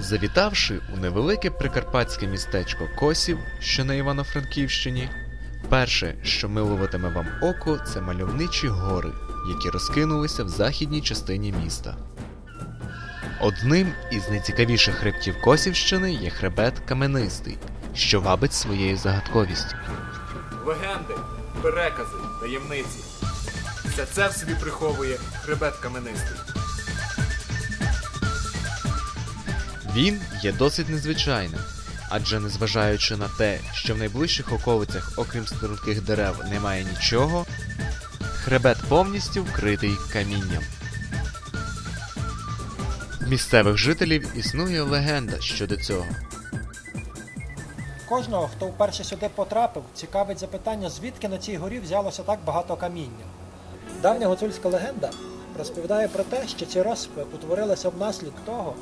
Завітавши у невелике прикарпатське містечко Косів, що на Івано-Франківщині, перше, що милуватиме вам око, це мальовничі гори, які розкинулися в західній частині міста. Одним із найцікавіших хребтів Косівщини є хребет Каменистий, що вабить своєю загадковістю. Легенди, перекази, таємниці. Все це в собі приховує хребет каменистий. Він є досить незвичайним, адже незважаючи на те, що в найближчих околицях, окрім струнких дерев, немає нічого, хребет повністю вкритий камінням. Місцевих жителів існує легенда щодо цього. Кожного, хто вперше сюди потрапив, цікавить запитання, звідки на цій горі взялося так багато каміння. Давня гуцульська легенда розповідає про те, що ці розпи утворилися внаслідок того,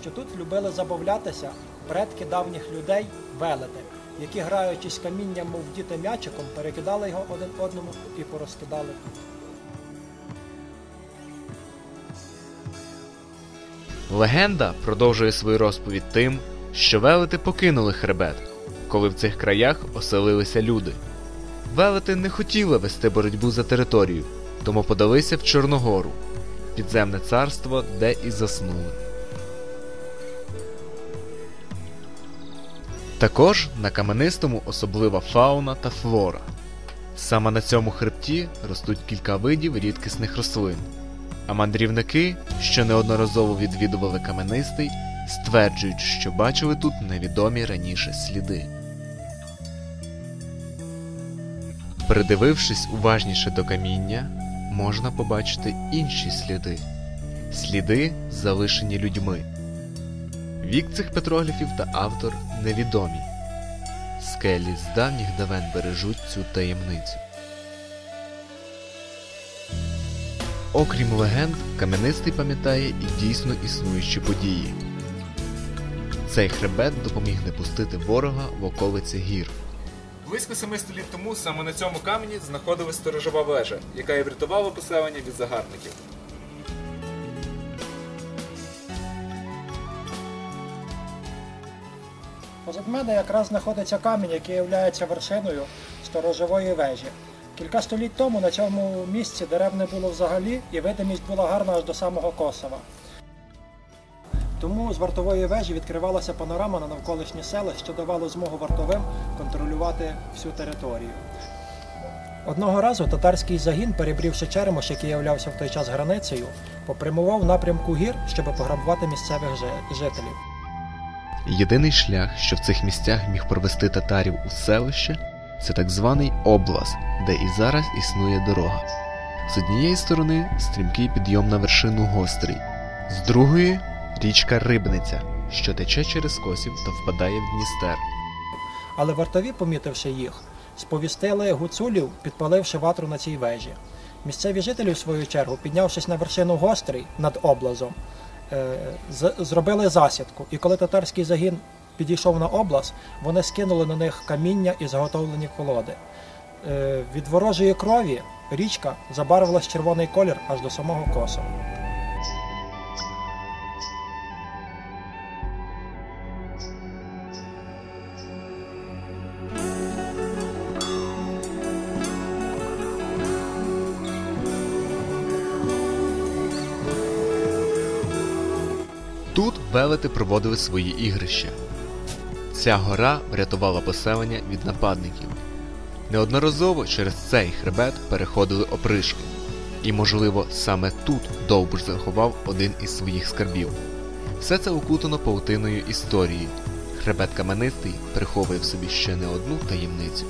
що тут любили забавлятися предки давніх людей велети, які, граючись камінням, мов діти м'ячиком, перекидали його один одному і порозкидали. Легенда продовжує свою розповідь тим, що велети покинули хребет, коли в цих краях оселилися люди. Велети не хотіли вести боротьбу за територію, тому подалися в Чорногору, підземне царство, де і заснули. Також на каменистому особлива фауна та флора. Саме на цьому хребті ростуть кілька видів рідкісних рослин. А мандрівники, що неодноразово відвідували каменистий, стверджують, що бачили тут невідомі раніше сліди. Придивившись уважніше до каміння, можна побачити інші сліди сліди, залишені людьми. Вік цих петрогліфів та автор невідомі. Скелі з давніх давен бережуть цю таємницю. Окрім легенд, каменистий пам'ятає і дійсно існуючі події. Цей хребет допоміг не пустити ворога в околиці гір. Близько семи століть тому саме на цьому камені знаходилась сторожова вежа, яка і врятувала поселення від загарбників. Позад мене якраз знаходиться камінь, який є вершиною сторожової вежі. Кілька століть тому на цьому місці дерев не було взагалі, і видимість була гарна аж до самого Косова. Тому з вартової вежі відкривалася панорама на навколишні села, що давало змогу вартовим контролювати всю територію. Одного разу татарський загін, перебрівши Черемош, який являвся в той час границею, попрямував напрямку гір, щоб пограбувати місцевих жителів. Єдиний шлях, що в цих місцях міг провести татарів у селище, це так званий облаз, де і зараз існує дорога. З однієї сторони стрімкий підйом на вершину гострий, з другої річка Рибниця, що тече через косів та впадає в Дністер. Але вартові, помітивши їх, сповістили гуцулів, підпаливши ватру на цій вежі. Місцеві жителі, в свою чергу, піднявшись на вершину гострий над облазом, зробили засідку. І коли татарський загін підійшов на область, вони скинули на них каміння і заготовлені колоди. Е, Від ворожої крові річка забарвилась червоний колір аж до самого Косова. Велети проводили свої ігрища. Ця гора врятувала поселення від нападників. Неодноразово через цей хребет переходили опришки, і, можливо, саме тут Довбуш заховав один із своїх скарбів. Все це окутано паутиною історії. Хребет каменистий приховує в собі ще не одну таємницю.